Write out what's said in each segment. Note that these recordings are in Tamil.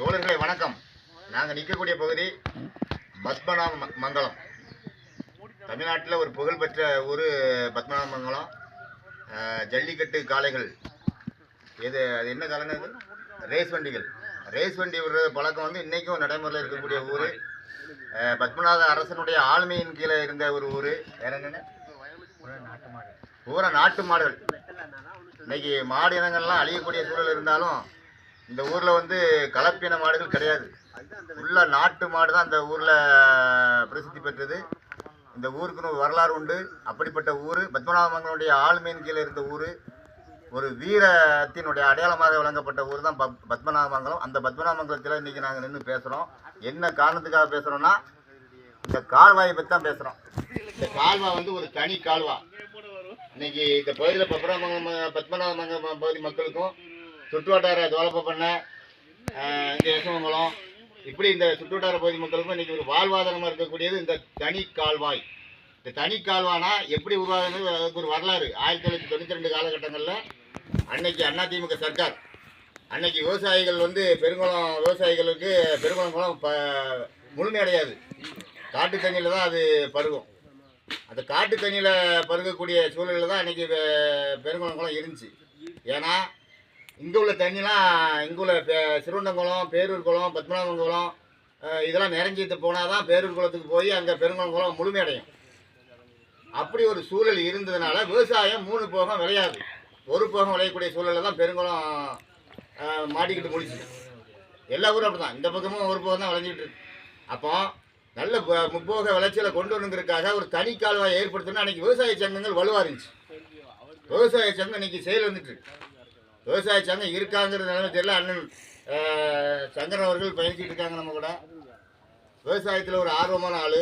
தோழர்களே வணக்கம். நாங்கள் நிற்கக்கூடிய பகுதி பத்மநாப ம- மங்கலம். தமிழ்நாட்டில் ஒரு புகழ்பெற்ற ஊர் பத்மநாப மங்கலம். ஜல்லிக்கட்டு காளைகள். இது அது என்ன காலங்க ரேஸ் வண்டிகள். ரேஸ் வண்டி விடுற பழக்கம் வந்து இன்றைக்கும் நடைமுறையில் இருக்கக்கூடிய ஊர். பத்மநாத அரசனுடைய ஆளுமையின் கீழே இருந்த ஒரு ஊர். வேற என்னென்ன? பூரா நாட்டு மாடுகள். இன்னைக்கு மாடு இனங்கள்லாம் அழியக்கூடிய சூழல் இருந்தாலும் இந்த ஊரில் வந்து கலப்பின மாடுகள் கிடையாது. உள்ள நாட்டு மாடு தான் அந்த ஊரில் பிரசித்தி பெற்றது. இந்த ஊருக்குன்னு ஒரு வரலாறு உண்டு. அப்படிப்பட்ட ஊர் பத்மநாபமங்கலுடைய ஆளுமையின் கீழே இருந்த ஊர் ஒரு வீரத்தினுடைய அடையாளமாக விளங்கப்பட்ட ஊர் தான் பத் பத்மநாபமங்கலம். அந்த பத்மநாபமங்கலத்தில் இன்றைக்கி நாங்கள் நின்று பேசுகிறோம் என்ன காரணத்துக்காக பேசுகிறோம்னா இந்த கால்வாயை பற்றி தான் பேசுகிறோம் இந்த கால்வாய் வந்து ஒரு தனி கால்வா. இன்னைக்கு இந்த பகுதியில் பத்மநாபமங்கலம் பத்மநாபமங்கலம் பகுதி மக்களுக்கும் சுற்றுவட்டார டெவலப்பை பண்ண இங்கே இந்த யசமங்கலம் இப்படி இந்த சுற்றுவட்டார பகுதி மக்களுக்கும் இன்றைக்கி ஒரு வாழ்வாதாரமாக இருக்கக்கூடியது இந்த தனி கால்வாய். இந்த தனி கால்வானா எப்படி உருவாகுது? அதுக்கு ஒரு வரலாறு. ஆயிரத்தி தொள்ளாயிரத்தி தொண்ணூற்றி ரெண்டு காலகட்டங்களில் அன்னைக்கு அதிமுக சர்க்கார். அன்னைக்கு விவசாயிகள் வந்து பெருங்குளம் விவசாயிகளுக்கு பெருங்குளம் குளம் ப முழுமையடையாது காட்டு தண்ணியில் தான் அது பருகும். அந்த காட்டு தண்ணியில் பருகக்கூடிய சூழலில் தான் அன்றைக்கி பெருங்குளம் குளம் இருந்துச்சு. ஏன்னா இங்கே உள்ள தண்ணிலாம் இங்கே உள்ள பெ- சிறுவண்டங்குளம் பேரூர் குளம் பத்மநாபன் குளம் இதெல்லாம் நிறைஞ்சிட்டு போனால் தான் பேரூர் குளத்துக்கு போய் அங்கே பெருங்குளம் குளம் முழுமையடையும் அப்படி ஒரு சூழல் இருந்ததுனால விவசாயம் மூணு போகம் விளையாது. ஒரு போகம் விளையக்கூடிய சூழலில் தான் பெருங்குளம் மாட்டிக்கிட்டு முடிச்சு எல்லா ஊரும் அப்படி தான் இந்த பக்கமும் ஒரு போகம் தான் விளைஞ்சிட்டு இருக்கு. அப்போ நல்ல ப- முப்போக விளைச்சலை கொண்டு வரணுங்கிறதுக்காக ஒரு தனி கால்வாய் ஏற்படுத்தணும்னு அன்றைக்கி விவசாய சங்கங்கள் வலுவாக இருந்துச்சு. விவசாய சங்கம் இன்னைக்கு செயல் வந்துட்டு இருக்கு. விவசாய சங்கம் இருக்காங்கிற நிலைமை தெரியல. அண்ணன் சங்கரன் அவர்கள் பயணிச்சுட்டு இருக்காங்க நம்ம கூட. விவசாயத்தில் ஒரு ஆர்வமான ஆள்.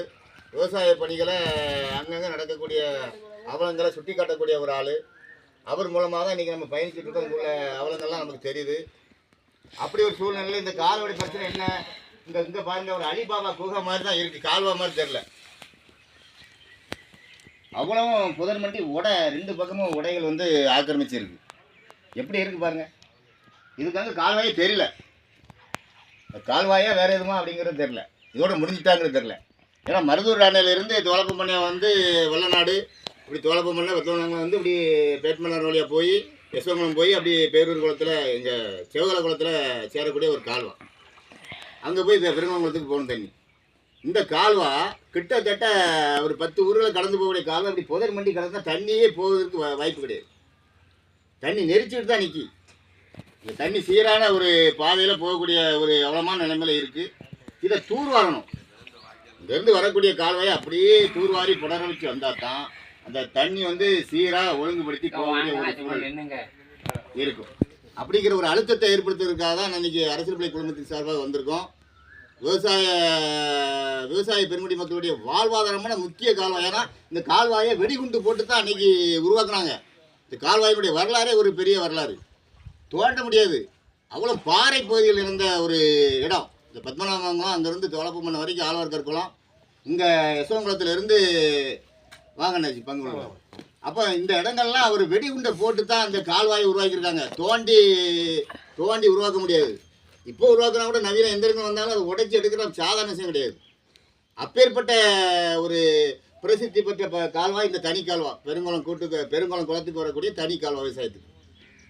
விவசாய பணிகளை அங்கங்கே நடக்கக்கூடிய அவலங்களை சுட்டி காட்டக்கூடிய ஒரு ஆள். அவர் மூலமாக தான் இன்றைக்கி நம்ம பயணிச்சுட்டு இருக்கோம். உள்ள அவலங்கள்லாம் நமக்கு தெரியுது. அப்படி ஒரு சூழ்நிலையில் இந்த கால்வடி பிரச்சனை என்ன? இந்த இங்கே பாருங்க ஒரு அலிபாபா குகை மாதிரி தான் இருக்குது கால்வா மாதிரி தெரில அவ்வளவும் புதன் மண்டி உடை ரெண்டு பக்கமும் உடைகள் வந்து ஆக்கிரமிச்சிருக்கு. எப்படி இருக்கு பாருங்க. வந்து கால்வாயே தெரியல. இந்த கால்வாயா வேற எதுமா அப்படிங்கிறது தெரியல. இதோட முடிஞ்சிட்டாங்கிறது தெரியல. ஏன்னா மருதூர் அணையிலிருந்து தோலப்பம் பண்ண வந்து வெள்ளநாடு இப்படி தோலப்பம் பண்ண வெத்தவனங்க வந்து இப்படி பேட்மலர் வழியாக போய் யசவங்குளம் போய் அப்படி பேரூர் குளத்தில் இங்கே செவகல குளத்தில் சேரக்கூடிய ஒரு கால்வா. அங்கே போய் பெருமங்குளத்துக்கு போகணும் தண்ணி. இந்த கால்வா கிட்டத்தட்ட ஒரு பத்து ஊர்களை கடந்து போகக்கூடிய கால்வா இப்படி புதர் மண்டி கடந்தால் தண்ணியே போவதற்கு வா- வாய்ப்பு கிடையாது. தண்ணி நெரிச்சிட்டு தான் நிற்கி இந்த தண்ணி சீரான ஒரு பாதையில் போகக்கூடிய ஒரு அவலமான நிலைமையில இருக்குது இதை தூர்வாரணும். இங்கேருந்து வரக்கூடிய கால்வாயை அப்படியே தூர்வாரி புடர வச்சு வந்தால் தான் அந்த தண்ணி வந்து சீராக ஒழுங்குபடுத்தி போகக்கூடிய ஒரு சூழல் இருக்கும். அப்படிங்கிற ஒரு அழுத்தத்தை ஏற்படுத்துறதுக்காக தான் நான் இன்னைக்கு அரசியல் பிள்ளை குழுமத்தின் சார்பாக வந்திருக்கோம். விவசாய விவசாய பெருங்குடி மக்களுடைய வாழ்வாதாரமான முக்கிய கால்வாய். ஏன்னா இந்த கால்வாயை வெடிகுண்டு போட்டு தான் அன்னைக்கு உருவாக்குனாங்க. இந்த கால்வாயினுடைய வரலாறே ஒரு பெரிய வரலாறு. தோண்ட முடியாது. அவ்வளோ பாறை பகுதியில் இருந்த ஒரு இடம். இந்த பத்மநாபமங்கலம் அங்கேருந்து தோலப்பம்மன் வரைக்கும் ஆழ்வார்கர் குளம் இங்கே யசோங்குளத்துலேருந்து வாங்கினாச்சு பங்கு அப்போ இந்த இடங்கள்லாம் அவர் வெடிகுண்டை போட்டு தான் அந்த கால்வாயை உருவாக்கியிருக்காங்க. தோண்டி தோண்டி உருவாக்க முடியாது. இப்போ உருவாக்குனா கூட நவீன எந்திரங்கள் வந்தாலும் அதை உடைச்சி எடுக்கிற சாதாரண விஷயம் கிடையாது. அப்பேற்பட்ட ஒரு பிரசித்தி பெற்ற கால்வாய் இந்த தனி கால்வாய். பெருங்குளம் கூட்டுக்கு பெருங்குளம் குளத்துக்கு வரக்கூடிய தனி கால்வாய் விவசாயத்துக்கு.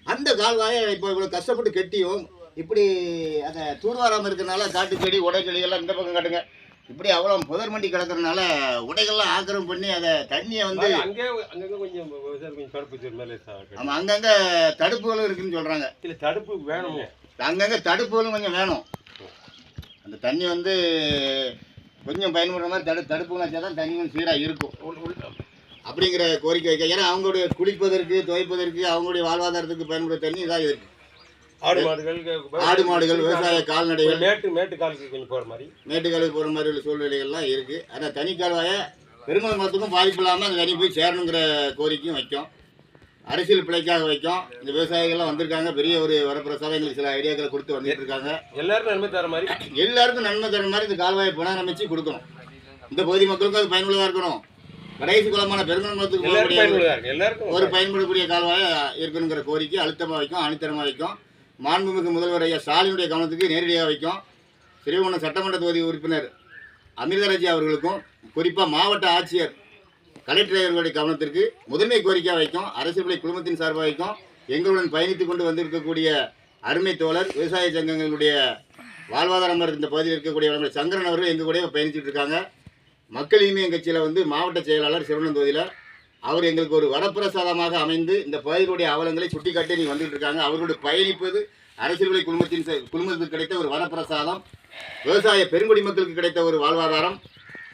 அந்த கால்வாயை இப்போ இவ்வளோ கஷ்டப்பட்டு கட்டியும் இப்படி அதை தூர்வாராமல் இருக்கிறனால காட்டு செடி உடை செடிகள்லாம் இந்த பக்கம் கட்டுங்க. இப்படி அவ்வளோ புதர் மண்டி கிடக்கறனால உடைகள்லாம் ஆக்கிரம் பண்ணி அதை தண்ணியை வந்து அங்கே அங்கங்க கொஞ்சம் தடுப்பு மேலே. ஆமாம் அங்கங்கே தடுப்புகளும் இருக்குன்னு சொல்கிறாங்க இல்ல தடுப்பு வேணுமே அங்கங்கே தடுப்புகளும் கொஞ்சம் வேணும். அந்த தண்ணி வந்து கொஞ்சம் பயன்படுற மாதிரி தடு தடுப்புகள் வச்சா தான் தண்ணி சீராக இருக்கும். அப்படிங்கிற கோரிக்கை வைக்க. ஏன்னா அவங்களுடைய குளிப்பதற்கு துவைப்பதற்கு அவங்களுடைய வாழ்வாதாரத்துக்கு பயன்படுற தண்ணி இதாக இருக்கு ஆடு மாடுகள் ஆடு மாடுகள் விவசாய கால்நடைகள். மேட்டு மேட்டு காலுக்கு கொஞ்சம் போற மாதிரி. மேட்டுக்காலுக்கு போகிற மாதிரி உள்ள சூழ்நிலைகள்லாம் இருக்குது ஆனால் தனி கால்வாயை பெருங்குளம் மரத்துக்கும் பாதிப்பு இல்லாமல் அந்த தண்ணி போய் சேரணுங்கிற கோரிக்கையும் வைக்கும். அரசியல் பிழைக்காக வைக்கும். இந்த விவசாயிகள்லாம் வந்திருக்காங்க. பெரிய ஒரு வரப்பிரசாதம். எங்களுக்கு சில ஐடியாக்களை கொடுத்து வந்துட்டு இருக்காங்க. எல்லாருக்கும் நன்மை தர மாதிரி? எல்லாருக்கும் நன்மை தர மாதிரி இந்த கால்வாயை புனரமைச்சு கொடுக்கணும். இந்த பகுதி மக்களுக்கும் அது பயனுள்ளதாக இருக்கணும். கடைசி குளமான எல்லாருக்கும் ஒரு பயன்படக்கூடிய கால்வாயை இருக்கணுங்கிற கோரிக்கை அழுத்தமாக வைக்கும் அணித்தரமாக வைக்கும். மாண்புமிகு முதல்வர் ஐயா ஸ்டாலினுடைய கவனத்துக்கு நேரடியாக வைக்கும். ஸ்ரீவண்ணம் சட்டமன்ற தொகுதி உறுப்பினர் அமிர்தராஜி அவர்களுக்கும் குறிப்பாக மாவட்ட ஆட்சியர் கலெக்டர் அவர்களுடைய கவனத்திற்கு முதன்மை கோரிக்கை வைக்கும். அரசியல் குழுமத்தின் சார்பாக வைக்கும். எங்களுடன் பயணித்துக் கொண்டு வந்திருக்கக்கூடிய அருமை தோழர் விவசாய சங்கங்களுடைய வாழ்வாதாரம் இந்த பகுதியில் இருக்கக்கூடிய சங்கரன் அவர்கள் எங்கள் கூட பயணிச்சுட்டு இருக்காங்க. மக்கள் இனிமையம் கட்சியில் வந்து மாவட்ட செயலாளர் சிறுவனம் தொகுதியில் அவர் எங்களுக்கு ஒரு வரப்பிரசாதமாக அமைந்து இந்த பகுதியினுடைய அவலங்களை சுட்டிக்காட்டி நீ வந்துட்டு இருக்காங்க. அவர்களுடைய பயணிப்பது அரசியல் குடும்பத்தின் குடும்பத்துக்கு கிடைத்த ஒரு வரப்பிரசாதம். விவசாய பெருங்குடி மக்களுக்கு கிடைத்த ஒரு வாழ்வாதாரம்.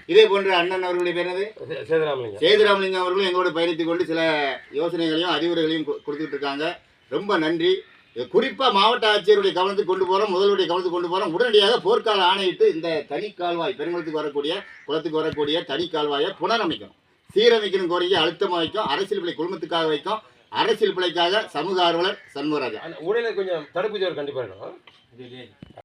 இதே போன்ற அண்ணன் அவர்களுடைய பேர் என்னது? சே- சேதுராமலிங்கம். சேதுராமலிங்கம் அவர்களும் எங்களோட பயணித்துக் கொண்டு சில யோசனைகளையும் அறிவுரைகளையும் கொடுத்துட்டு இருக்காங்க. ரொம்ப நன்றி. இது குறிப்பா மாவட்ட ஆட்சியருடைய கவனத்துக்கு கொண்டு போறோம் முதல்வருடைய கவனத்துக்கு கொண்டு போறோம். உடனடியாக போர்க்கால ஆணையிட்டு இந்த தனி கால்வாய் பெருங்குளத்துக்கு வரக்கூடிய குளத்துக்கு வரக்கூடிய தனி கால்வாயை புனரமைக்கணும். சீரமைக்கணும் கோரிக்கை அழுத்தமாக வைக்கும் அரசியல் பிழை குழுமத்துக்காக வைக்கும் அரசியல் பிழைக்காக சமூக ஆர்வலர் சண்முகராஜா. ஊழலை கொஞ்சம் தடுப்பு கண்டிப்பாக